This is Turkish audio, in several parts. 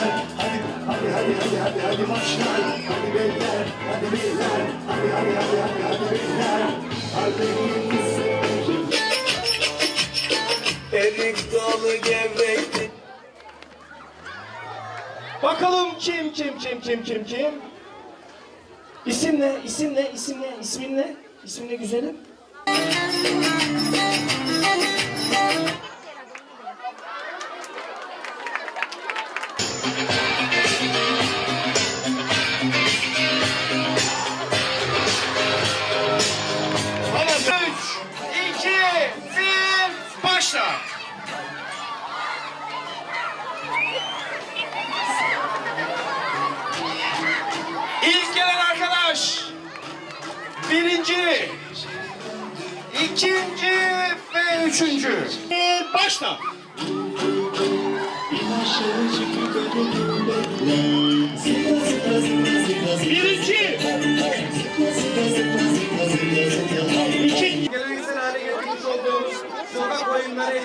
Hadi hadi hadi hadi hadi hadi başlar Hadi beyler hadi beyler Hadi hadi hadi hadi hadi beyler Hadi Erik dalı gevrekti. Bakalım kim kim kim kim kim kim? İsim ne? İsim ne? İsim ne? İsmin ne? İsmin ne güzelim? Başla. İlk gelen arkadaş. Birinci. ikinci ve üçüncü. Bir başla.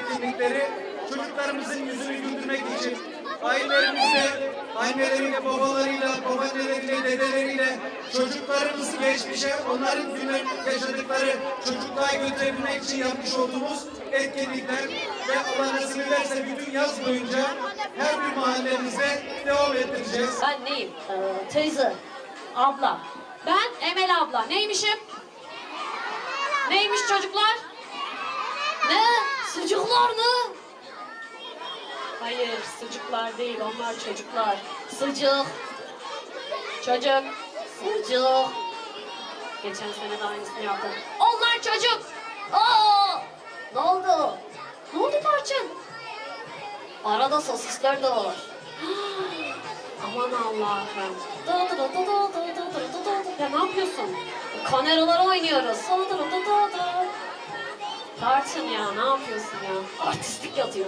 Etkinlikleri çocuklarımızın yüzünü güldürmek için ailelerimizle, anneleriyle, babalarıyla, babaanneleriyle, dedeleriyle çocuklarımızı geçmişe, onların günlük yaşadıkları çocukluğa götürebilmek için yapmış olduğumuz etkinlikler ve Allah nasip ederse bütün yaz boyunca her bir mahallemizde devam ettireceğiz. Ben neyim? Ee, teyze. Abla. Ben Emel abla. Neymişim? Neymiş çocuklar? Ne? Sucuklar mı? Hayır, sucuklar değil, onlar çocuklar. Sucuk. Çocuk. Sucuk. Geçen sene de aynısını yaptım. Onlar çocuk. Aa! Ne oldu? Ne oldu tarçın? Arada sosisler de var. Aman Allah'ım. Ya ne yapıyorsun? Kameralar oynuyoruz. Tarçın ya ne yapıyorsun ya? Artistlik yatıyor.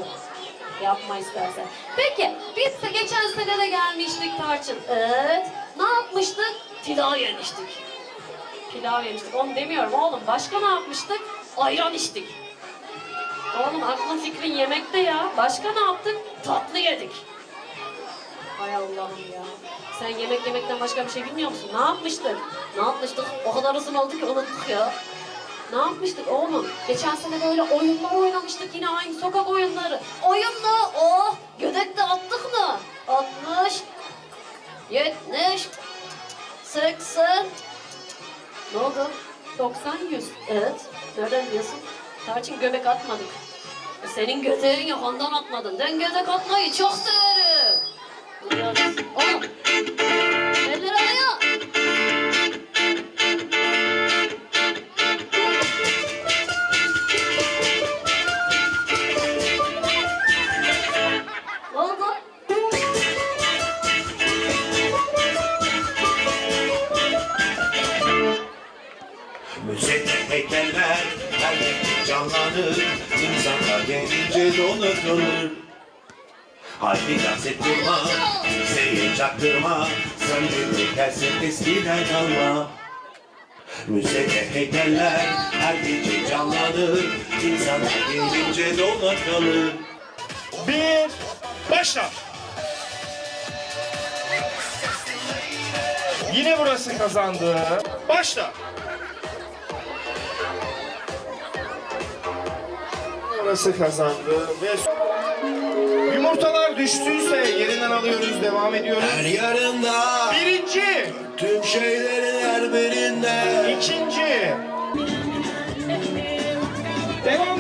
Yapma istersen. Peki biz de geçen sene de gelmiştik Tarçın. Evet. Ne yapmıştık? Pilav yemiştik. Pilav yemiştik. Onu demiyorum oğlum. Başka ne yapmıştık? Ayran içtik. Oğlum aklın fikrin yemekte ya. Başka ne yaptık? Tatlı yedik. Hay Allah'ım ya. Sen yemek yemekten başka bir şey bilmiyor musun? Ne yapmıştık? Ne yapmıştık? O kadar uzun oldu ki unuttuk ya. Ne yapmıştık oğlum? Geçen sene böyle oyunlar oynamıştık yine aynı sokak oyunları. Oyun mu? Oh! Gödek de attık mı? 60 70 80 Ne oldu? 90 100. Evet. Nereden biliyorsun? Tarçın göbek atmadık. E, Senin göbeğin yok ondan atmadın. Ben göbek atmayı çok severim. Duyuyoruz. Oğlum. Canlanır. İnsanlar gelince donar kalır. Haydi dans et durma, kimseye çaktırma. Söndürme gelsin eskiden kalma. Müzede heykeller her gece canlanır. İnsanlar gelince donar kalır. Bir, başla. Yine burası kazandı. Başla. Burası kazandı ve yumurtalar düştüyse yerinden alıyoruz, devam ediyoruz. Her yarında, Birinci, tüm şeylerin her birinde. ikinci. Devam